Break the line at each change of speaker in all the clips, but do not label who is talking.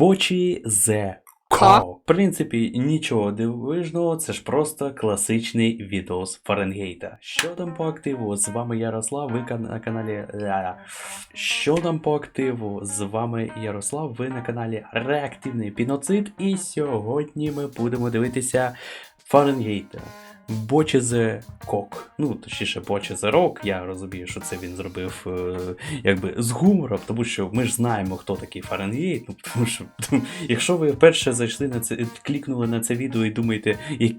Бочі зе
Ка.
В принципі, нічого дивижного, це ж просто класичний відос Фаренгейта. Що там по активу? З вами Ярослав, ви на каналі. Що там по активу? З вами Ярослав, ви на каналі Реактивний Піноцид. І сьогодні ми будемо дивитися Фаренгейта. The Кок. Ну, точніше, the Rock. Я розумію, що це він зробив е, якби з гумором, тому що ми ж знаємо, хто такий Фаренгейт. Ну, тому що якщо ви вперше зайшли на це, клікнули на це відео і думаєте, як,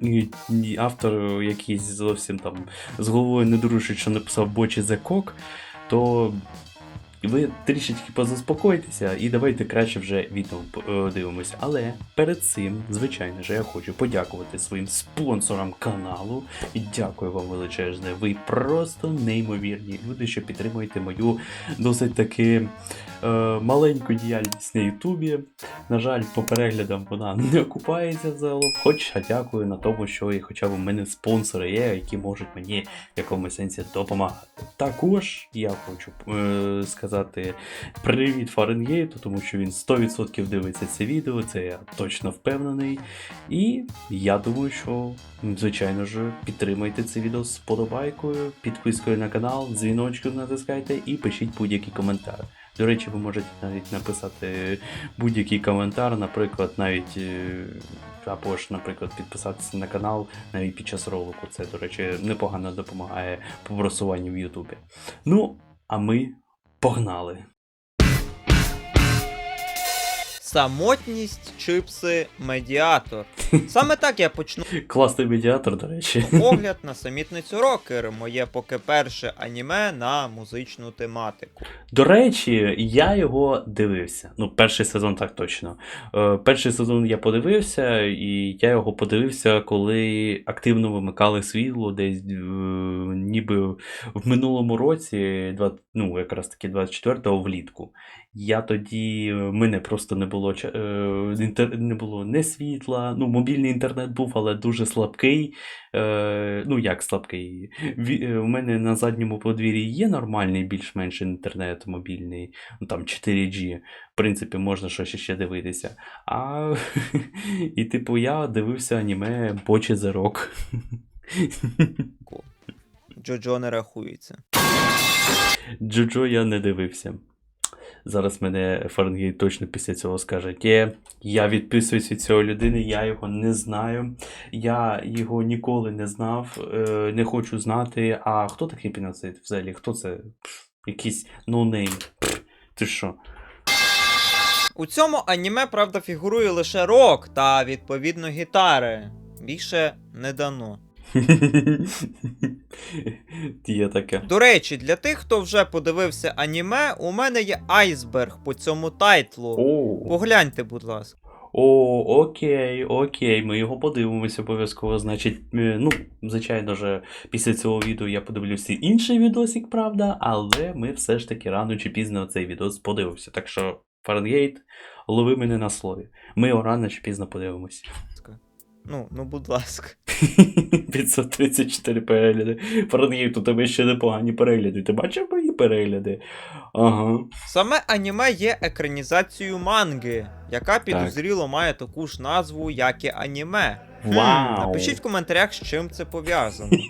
автор якийсь зовсім там з головою не дружить, що написав Бочі the Кок, то ви трішечки позаспокойтеся і давайте краще вже відео е, дивимося. Але перед цим, звичайно ж, я хочу подякувати своїм спонсорам каналу. І дякую вам величезне. Ви просто неймовірні люди, що підтримуєте мою досить таки маленьку діяльність на Ютубі. На жаль, по переглядам вона не окупається загалом. Хоча дякую на тому, що і хоча б у мене спонсори є, які можуть мені в якомусь сенсі допомагати. Також я хочу е, сказати привіт Фаренгейту, тому що він 100% дивиться це відео, це я точно впевнений. І я думаю, що, звичайно ж, підтримайте це відео з подобайкою, підпискою на канал, дзвіночком натискайте і пишіть будь-який коментар. До речі, ви можете навіть написати будь-який коментар, наприклад, навіть. е, Або ж, наприклад, підписатися на канал навіть під час ролику. Це, до речі, непогано допомагає по просуванню в Ютубі. Ну, а ми погнали.
Самотність, чипси, медіатор. Саме так я почну
Класний медіатор, до речі.
погляд на самітницю рокер, моє поки перше аніме на музичну тематику.
До речі, я його дивився. Ну, перший сезон так точно. Е, перший сезон я подивився, і я його подивився, коли активно вимикали світло, десь е, ніби в минулому році, два- ну, якраз таки 24-го влітку. Я тоді, мене просто не було ча- е, не було не світла. Ну, мобільний інтернет був, але дуже слабкий. Е, ну, як слабкий? Е, У мене на задньому подвір'ї є нормальний більш-менш інтернет мобільний, ну там 4G. В принципі, можна щось ще дивитися. А і типу я дивився аніме Бочі the Rock.
Джоджо не рахується.
Джоджо я не дивився. Зараз мене Фаренгейт точно після цього скаже: Є, я відписуюсь від цього людини, я його не знаю. Я його ніколи не знав, е, не хочу знати. А хто такий піноцид взагалі? Хто це? Якийсь ноунейм. Ти що?
У цьому аніме, правда, фігурує лише рок та відповідно гітари. Більше не дано.
Є таке.
До речі, для тих, хто вже подивився аніме, у мене є айсберг по цьому тайтлу.
О,
Погляньте, будь ласка.
О, окей, окей, ми його подивимося обов'язково. Значить, е, ну, звичайно ж, після цього відео я подивлюся інший відосик, правда, але ми все ж таки рано чи пізно цей відос подивимося. Так що, Фаренгейт, лови мене на слові. Ми його рано чи пізно подивимося.
Ну, ну, будь ласка.
534 перегляди. Фаренгейт, у тебе ще непогані перегляди. Ти бачив мої перегляди? Ага.
Саме аніме є екранізацією манги, яка підозріло має таку ж назву, як і аніме. Хм,
Вау.
Напишіть в коментарях, з чим це пов'язано.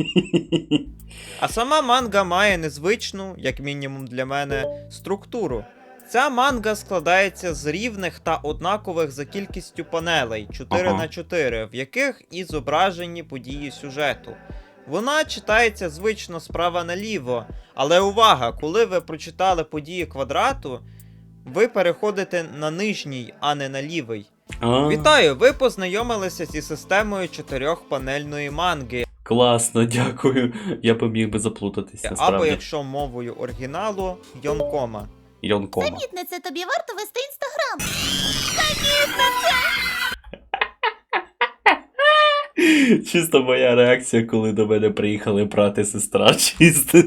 А сама манга має незвичну, як мінімум для мене, структуру. Ця манга складається з рівних та однакових за кількістю панелей 4
Ага.
на 4 в яких і зображені події сюжету. Вона читається звично справа наліво, але увага, коли ви прочитали події квадрату, ви переходите на нижній, а не на лівий. Вітаю! Ви познайомилися зі системою чотирьохпанельної манги,
Класно, дякую. Я б міг би заплутатись,
або якщо мовою оригіналу Йонкома.
Йонкома.
Помітне, це тобі варто вести інстаграм.
Чисто моя реакція, коли до мене приїхали брат і сестра. Чисто.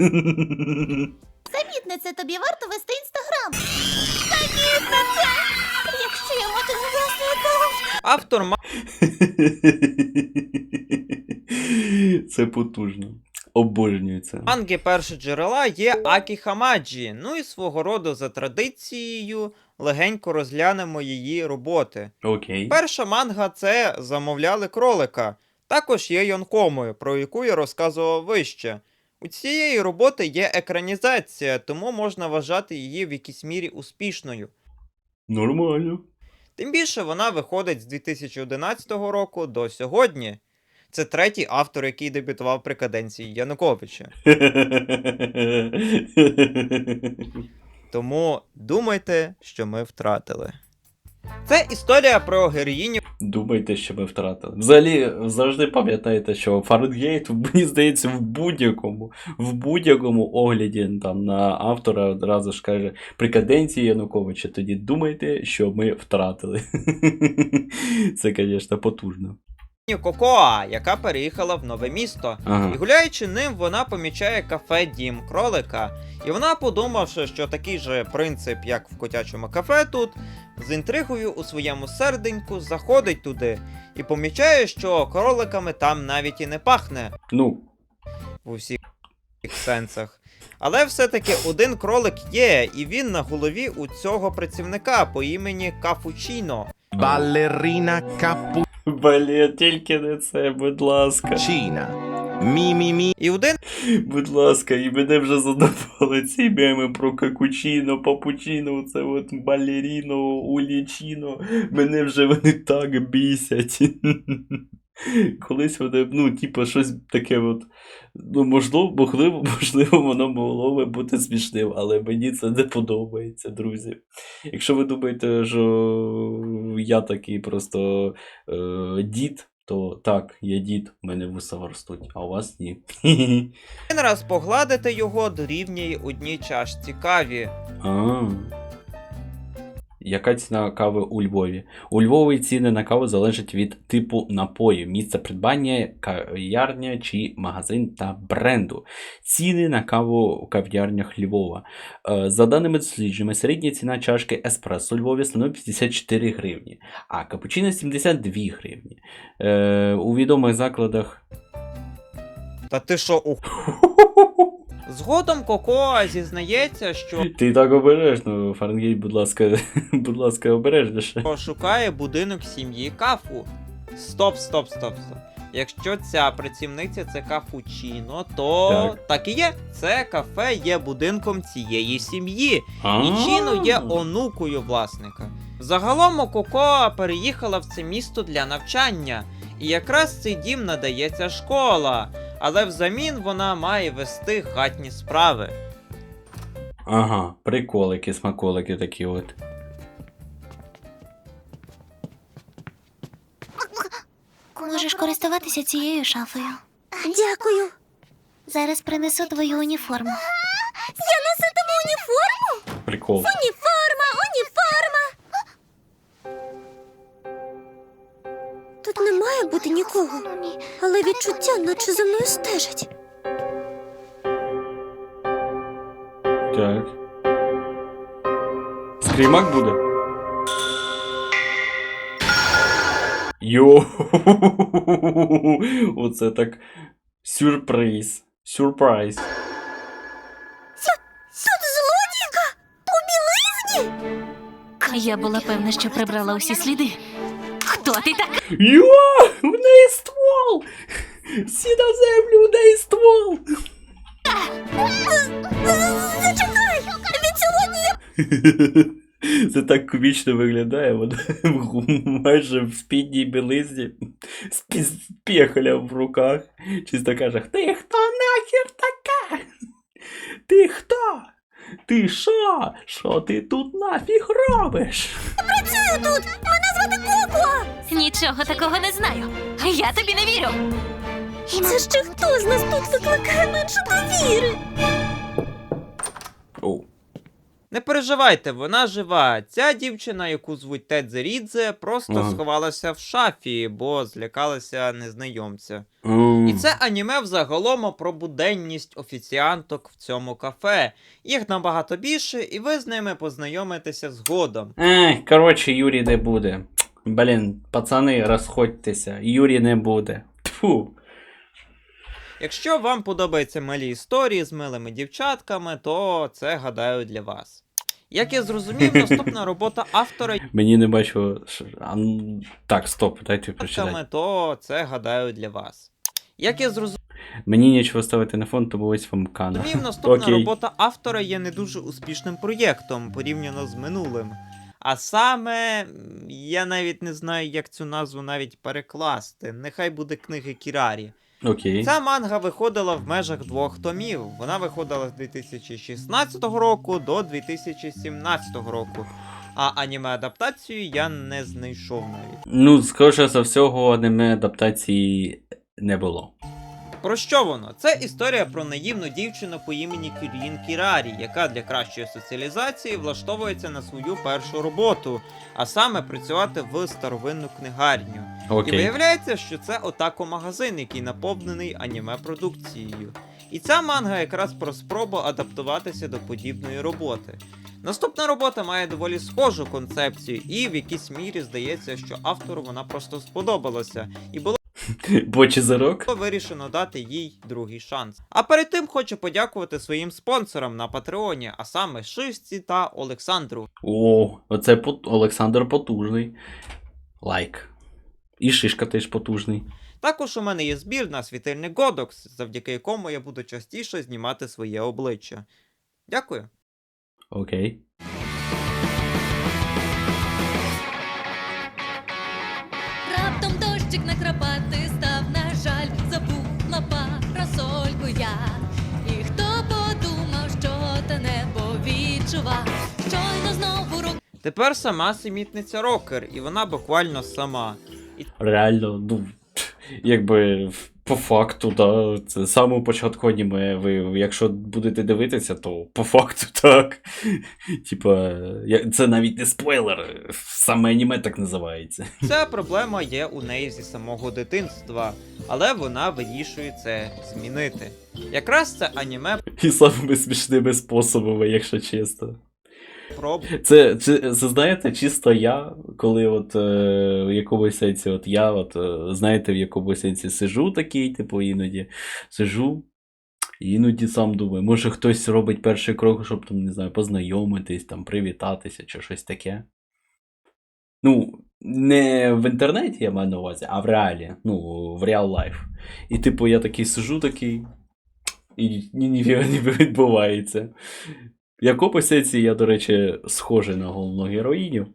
Помітне, це тобі варто вести інстаграм. Помітне це. Якщо я матиму власний аккаунт.
Автор ма.
Це потужно. Обожнюю це.
манги першого джерела є Акі Хамаджі, ну і свого роду за традицією легенько розглянемо її роботи.
Окей.
Перша манга це замовляли кролика. Також є Йонкомою, про яку я розказував вище. У цієї роботи є екранізація, тому можна вважати її в якійсь мірі успішною.
Нормально.
Тим більше вона виходить з 2011 року до сьогодні. Це третій автор, який дебютував при каденції Януковича. Тому думайте, що ми втратили. Це історія про героїню
Думайте, що ми втратили. Взагалі, завжди пам'ятайте, що Фаренгейт, мені здається, в будь-якому, в будь-якому огляді там, на автора одразу ж каже при каденції Януковича, тоді думайте, що ми втратили. Це, звісно, потужно.
Кокоа, яка переїхала в нове місто. І гуляючи ним, вона помічає кафе Дім кролика. І вона, подумавши, що такий же принцип, як в котячому кафе тут, з інтригою у своєму серденьку заходить туди і помічає, що кроликами там навіть і не пахне
Ну,
в усіх сенсах. Але все-таки один кролик є, і він на голові у цього працівника по імені Кафучіно.
Ballerina
блін, тільки не це, будь ласка.
cappuccina. Мі-мі-мі.
І один
Будь ласка, і мене вже задавали ці меми про какучино, папучино, це от балеріно, улічино. Мене вже вони так бісять. Колись вони, ну, типу, щось таке от. Ну, можливо, можливо, можливо, воно могло би бути смішним, але мені це не подобається, друзі. Якщо ви думаєте, що я такий просто е, дід, то так, я дід, в мене вуса ростуть, а у вас ні.
один раз погладити його дорівнює одній чашці каві.
А. Яка ціна кави у Львові? У Львові ціни на каву залежать від типу напою, місця придбання, кав'ярня чи магазин та бренду. Ціни на каву у кав'ярнях Львова. Е, За даними дослідженнями, середня ціна чашки еспресо у Львові становить 54 гривні, а капучино 72 гривні. Е, У відомих закладах.
Та ти що у Згодом Кокоа зізнається, що
Ти так обережно, Фаренгейт, будь ласка, будь ласка, обережніше.
шукає будинок сім'ї Кафу. Стоп, стоп, стоп, стоп. Якщо ця працівниця це кафучино, то
Так.
так. і є. Це кафе є будинком цієї сім'ї. І Чіно є онукою власника. Загалом Кокоа переїхала в це місто для навчання, і якраз цей дім надається школа, але взамін вона має вести хатні справи.
Ага, приколики, смаколики такі от.
Можеш користуватися цією шафою. Дякую. Зараз принесу твою уніформу. Я несу тобі уніформу?
Прикол.
Уніформа,
не нікого, але відчуття, наче за мною стежать.
Так. Скрімак буде. Йо. Оце так. Сюрприз. Сюрприз.
Тут злодійка! У білизні!
Я була певна, що прибрала усі сліди. Хто ти така?
Йо! В неї ствол! Всі на землю, в неї ствол!
Зачекай! Від сьогодні
Це так комічно виглядає, вона майже в спідній білизні з пі- з пехолем в руках. Чисто каже: Ти хто нахер така? Ти хто? Ти що? Що ти тут нафіг робиш?
працюю тут! Мене звати Коко!
Нічого такого не знаю. Я тобі не вірю.
Це ще хто з нас тут викликає менше довіри?
Оу.
Не переживайте, вона жива. Ця дівчина, яку звуть Тедзерідзе, просто
Ага.
сховалася в шафі, бо злякалася незнайомця. І це аніме взагалом про буденність офіціанток в цьому кафе. Їх набагато більше, і ви з ними познайомитеся згодом.
Ех, коротше, Юрій не буде. Блін, пацани, розходьтеся. Юрій не буде. Тьфу.
Якщо вам подобаються малі історії з милими дівчатками, то це гадаю для вас. Як я зрозумів, наступна робота автора
Мені не бачу. А, ну, так, стоп, дайте прочитати.
то це гадаю для вас. Як я зрозумів,
Мені нічого ставити на фон, тому ось вам кана.
наступна
Окей.
робота автора є не дуже успішним проєктом порівняно з минулим. А саме, я навіть не знаю, як цю назву навіть перекласти. Нехай буде книги Кірарі.
Окей.
Ця манга виходила в межах двох томів. Вона виходила з 2016 року до 2017 року. А аніме адаптацію я не знайшов навіть.
Ну, скоріше за всього, аніме адаптації не було.
Про що воно? Це історія про наївну дівчину по імені Кюрін Кірарі, яка для кращої соціалізації влаштовується на свою першу роботу, а саме працювати в старовинну книгарню. І виявляється, що це отако-магазин, який наповнений аніме-продукцією. І ця манга якраз про спробу адаптуватися до подібної роботи. Наступна робота має доволі схожу концепцію, і в якійсь мірі здається, що автору вона просто сподобалася, і було
Бочі зарок.
вирішено дати їй другий шанс. А перед тим хочу подякувати своїм спонсорам на Патреоні, а саме Шишці та Олександру.
О, оце пот- Олександр потужний. Лайк. І шишка теж потужний.
Також у мене є збір на світильник Годокс, завдяки якому я буду частіше знімати своє обличчя. Дякую.
Окей.
Раптом
Тепер сама семітниця рокер, і вона буквально сама.
Реально, ну, якби по факту, да, це самого початку аніме. Ви, якщо будете дивитися, то по факту так. Типа, це навіть не спойлер, саме аніме так називається.
Ця проблема є у неї зі самого дитинства, але вона вирішує це змінити. Якраз це аніме
І самими смішними способами, якщо чесно.
Про
Це, це, це знаєте, чисто я, коли от е, в якомусь сенсі, от я, от, е, знаєте, в якомусь сенсі сижу такий, типу, іноді сижу, і іноді сам думаю, може хтось робить перший крок, щоб там, не знаю, познайомитись, там, привітатися чи щось таке. Ну, не в інтернеті я маю на увазі, а в реалі, ну, в реал лайф. І, типу, я такий сижу такий, і ні, ніфіга не відбувається. В якому я, до речі, схожий на головну героїню.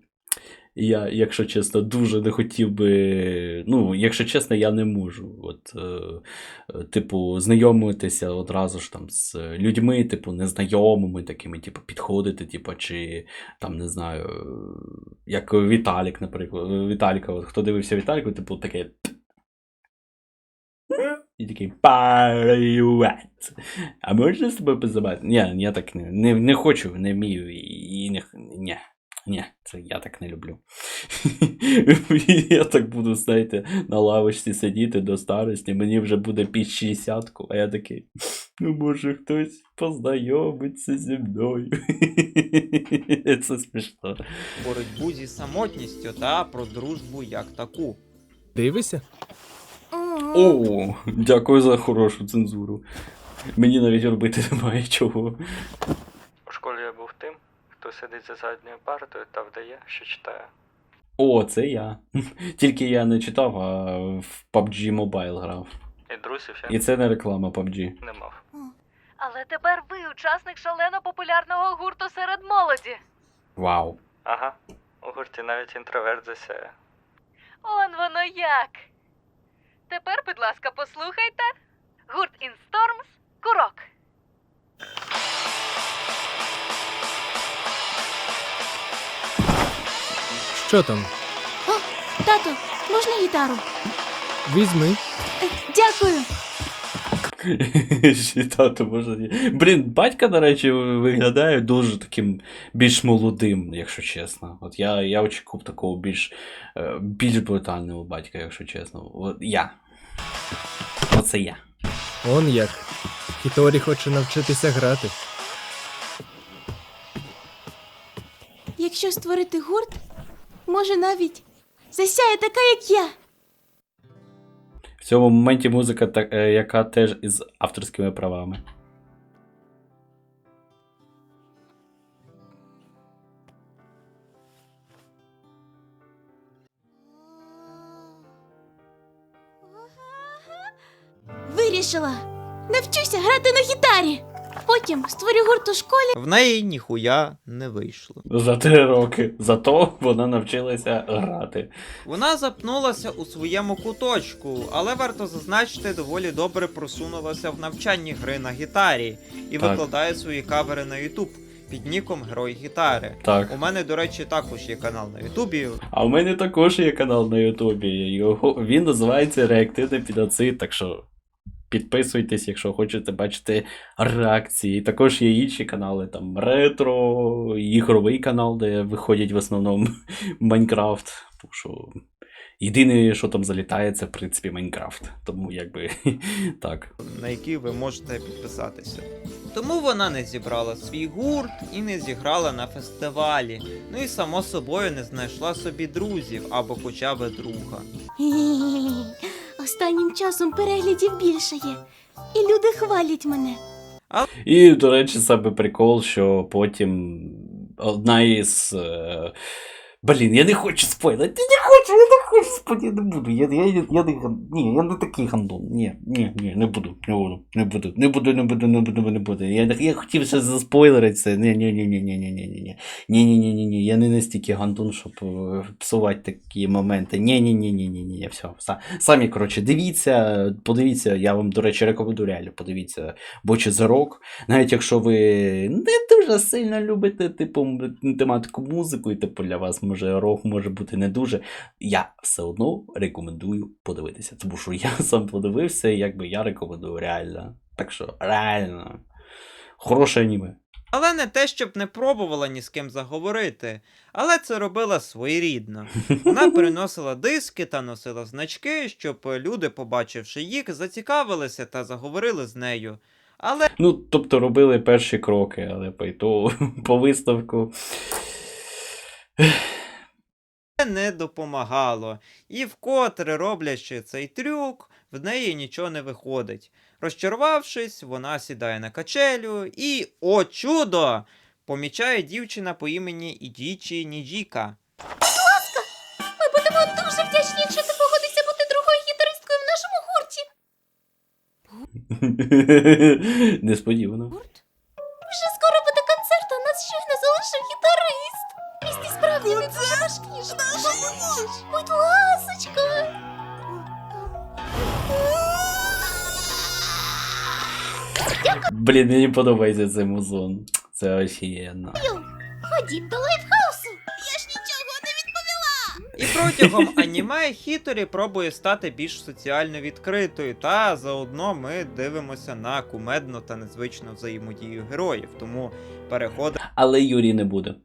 Я, якщо чесно, дуже не хотів би. Ну, якщо чесно, я не можу. От, е, типу, знайомитися одразу ж там з людьми, типу, незнайомими, такими, типу, підходити, типу, чи там, не знаю, як Віталік, наприклад. Віталіка, от, хто дивився Віталіку, типу, таке. І такий привет. А можна з тобою позабати? Ні, я так не, не, не хочу, не вмію і не. Ні. Ні, це я так не люблю. Я так буду, знаєте, на лавочці сидіти до старості, мені вже буде під 60, а я такий. Ну, може, хтось познайомиться зі мною. Це смішно.
боротьбу зі самотністю та про дружбу як таку.
Дивишся?
О, дякую за хорошу цензуру. Мені навіть робити немає чого.
У школі я був тим, хто сидить за задньою партою та вдає, що читає.
О, це я. Тільки я не читав, а в PUBG Mobile грав.
І друзів я
І це не реклама PUBG.
не мав.
Але тепер ви учасник шалено популярного гурту серед молоді.
Вау.
Ага, у гурті навіть інтроверт засяє.
Он воно як. Тепер, будь ласка, послухайте. Гурт Інстормс Курок.
Що там?
Тату, можна гітару?
Візьми.
Дякую.
Читати можна. Блін, батька, до речі, виглядає дуже таким більш молодим, якщо чесно. От я, я очікував такого більш, е, більш брутального батька, якщо чесно. От я. Оце я.
Он як. Хіторі хоче навчитися грати.
Якщо створити гурт, може навіть засяє така, як я.
В цьому моменті музика, так, е, яка теж із авторськими правами.
Вирішила. Навчуся грати на гітарі. Потім створю гурт у школі.
В неї ніхуя не вийшло.
За три роки. Зато вона навчилася грати.
Вона запнулася у своєму куточку, але варто зазначити, доволі добре просунулася в навчанні гри на гітарі і
Так.
викладає свої кавери на YouTube під ніком Герой гітари.
Так.
У мене, до речі, також є канал на Ютубі.
А в мене також є канал на Ютубі. Його він називається Реактивний Підацит, так що підписуйтесь, якщо хочете бачити реакції. Також є інші канали, там ретро, ігровий канал, де виходять в основному Майнкрафт. Тому що єдине, що там залітає, це в принципі Майнкрафт. Тому якби так.
на які ви можете підписатися. Тому вона не зібрала свій гурт і не зіграла на фестивалі. Ну і само собою не знайшла собі друзів або хоча б друга.
Останнім часом переглядів більше є. І люди хвалять мене.
І, до речі, саме прикол, що потім одна із. Е... Блін, я не хочу спойлити. Я не хочу, я не хочу спойлити, я не буду. Я я, я, я, не, ні, я не такий гандон. Ні, ні, ні, не буду. Не буду, не буду, не буду, не буду, не буду, не буду. Я я хотів ще заспойлерити це. Ні, ні, ні, ні, ні, ні, ні, ні. Ні, ні, ні, ні, ні. Я не настільки гандон, щоб псувати такі моменти. Ні, ні, ні, ні, ні, ні. Я все. Самі, коротше, дивіться, подивіться, я вам, до речі, рекомендую реально, подивіться, бочі за рок. Навіть якщо ви не дуже сильно любите, типу, тематику музику, і типу для вас може рок може бути не дуже. Я все одно рекомендую подивитися. Тому що я сам подивився, і якби я рекомендую реально. Так що реально. Хороше аніме.
Але не те, щоб не пробувала ні з ким заговорити, але це робила своєрідно. Вона приносила диски та носила значки, щоб люди, побачивши їх, зацікавилися та заговорили з нею. Але
Ну, тобто робили перші кроки, але по по виставку.
Не допомагало. І вкотре роблячи цей трюк, в неї нічого не виходить. Розчарувавшись, вона сідає на качелю і, о чудо! Помічає дівчина по імені Ідічі Ніджіка.
Ми будемо дуже вдячні, якщо ти погодишся бути другою гітаристкою в нашому гурті.
Несподівано.
Вже
Блін, мені подобається цей музон. Це офігенно.
Ходім до лайфхаусу. Я ж нічого не відповіла.
І протягом аніме Хіторі пробує стати більш соціально відкритою, та заодно ми дивимося на кумедну та незвичну взаємодію героїв. Тому переходимо
Але Юрій не буде.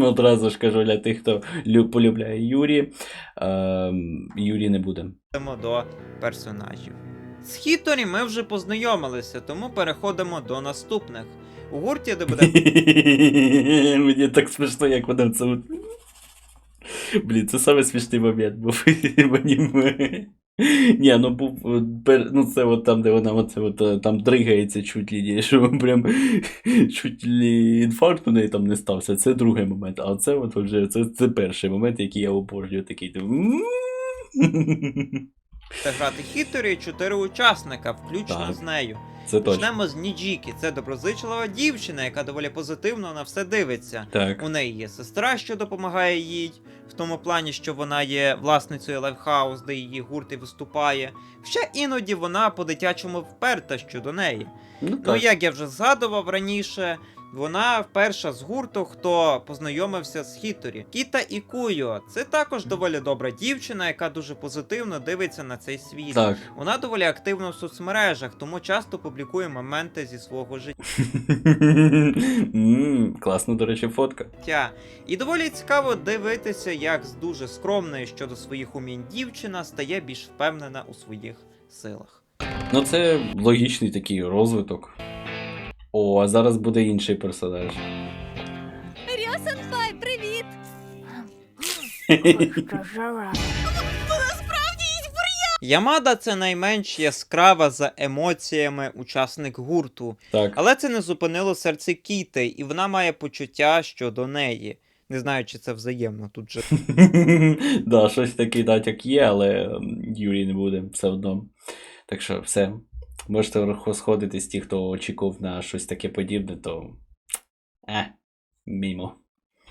Одразу ж кажу для тих, хто лю- полюбляє Юрі. Ем, Юрій не буде.
до персонажів. З Хіторі ми вже познайомилися, тому переходимо до наступних. У гурті, де буде
Мені так смішно, як вона це. Блін, це саме смішний момент був в аніме. Ні, ну був ну це от там, де вона оце от, е, там дригається чуть ли що прям чуть ли інфаркт у неї там не стався. Це другий момент. А це от вже це, це перший момент, який я обожнюю, такий. Типу,
грати Хіторі чотири учасника, включно
Так.
з нею.
Це точно.
З Ніджіки. Це доброзичлива дівчина, яка доволі позитивно на все дивиться.
Так.
У неї є сестра, що допомагає їй, в тому плані, що вона є власницею лайфхаус, де її гурт і виступає. Ще іноді вона по-дитячому вперта щодо неї.
Ну,
Ну, як я вже згадував раніше, вона перша з гурту, хто познайомився з Хіторі. Кіта Ікуйо. Це також доволі добра дівчина, яка дуже позитивно дивиться на цей світ.
Так.
Вона доволі активна в соцмережах, тому часто публікує моменти зі свого
М, Класно, до речі, фотка.
життя. І доволі цікаво дивитися, як з дуже скромної щодо своїх умінь дівчина стає більш впевнена у своїх силах.
Ну, це логічний такий розвиток. О, а зараз буде інший персонаж.
Рясенфай, привіт!
Ямада це найменш яскрава за емоціями учасник гурту,
Так.
але це не зупинило серце Кіти, і вона має почуття щодо неї. Не знаю, чи це взаємно тут же.
да, щось такий натяк є, але Юрій не буде все одно. Так що все. Можете розходитись ті, хто очікував на щось таке подібне, то. Е, мімо.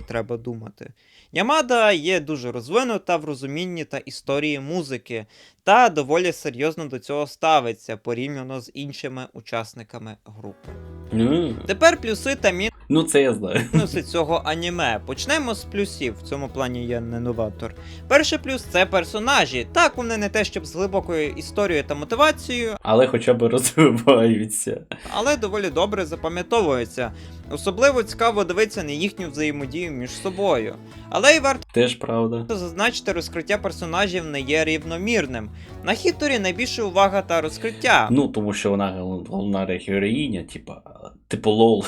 треба думати. Ямада є дуже розвинута в розумінні та історії музики, та доволі серйозно до цього ставиться порівняно з іншими учасниками групи.
Mm.
Тепер плюси та
ну це я знаю.
мінуси цього аніме. Почнемо з плюсів. В цьому плані я не новатор. Перший плюс це персонажі. Так, вони не те, щоб з глибокою історією та мотивацією,
Але хоча б розвиваються.
але доволі добре запам'ятовуються. Особливо цікаво дивитися на їхню взаємодію між собою. Але й варто
Теж правда.
зазначити, розкриття персонажів не є рівномірним. На хіторі найбільше увага та розкриття.
Ну, тому що вона головна героїня, типа, типу лол.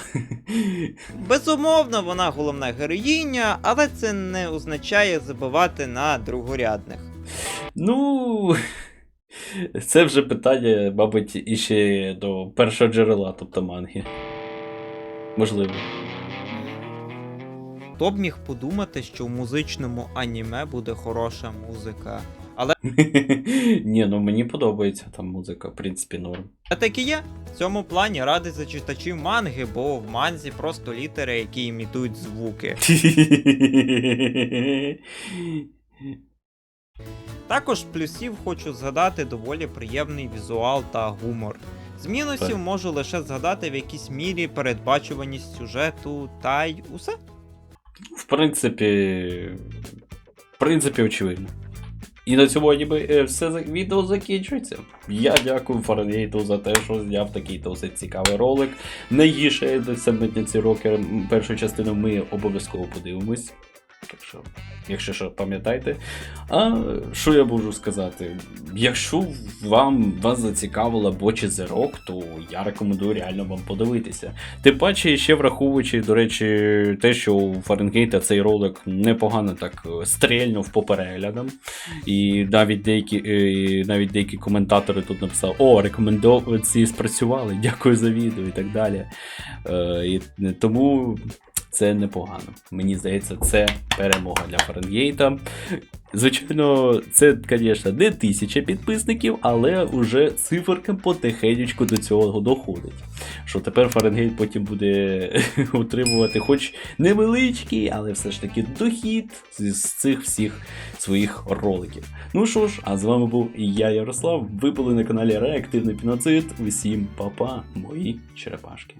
Безумовно, вона головна героїня, але це не означає забивати на другорядних.
Ну. Це вже питання, мабуть, іще до першого джерела, тобто манги. Можливо.
Хто б міг подумати, що в музичному аніме буде хороша музика. Але.
Ні, ну мені подобається там музика, в принципі, норм.
А так і є. В цьому плані радий за читачів манги, бо в манзі просто літери, які імітують звуки. Також плюсів хочу згадати доволі приємний візуал та гумор. З мінусів можу лише згадати в якійсь мірі передбачуваність сюжету та й усе.
В принципі. В принципі, очевидно. І на цьому ніби е, все відео закінчується. Я дякую Фаренгейту за те, що зняв такий досить цікавий ролик. Найгірше саме на ці роки першу частину ми обов'язково подивимось. Так що, якщо що, пам'ятайте. А що я можу сказати? Якщо вам вас зацікавила бочі зерок, то я рекомендую реально вам подивитися. Тим паче, ще враховуючи, до речі, те, що у Фаренгейта цей ролик непогано так е, стрельнув по переглядам. І навіть деякі, е, навіть деякі коментатори тут написали: О, рекомендації спрацювали, дякую за відео і так далі. Е, і, тому це непогано. Мені здається, це перемога для Фаренгейта. Звичайно, це, звісно, не тисяча підписників, але уже циферка потихенечку до цього доходить. Що тепер Фаренгейт потім буде утримувати, хоч невеличкий, але все ж таки дохід з цих всіх своїх роликів. Ну що ж, а з вами був я, Ярослав. Ви були на каналі Реактивний Піноцид. Усім па-па, мої черепашки.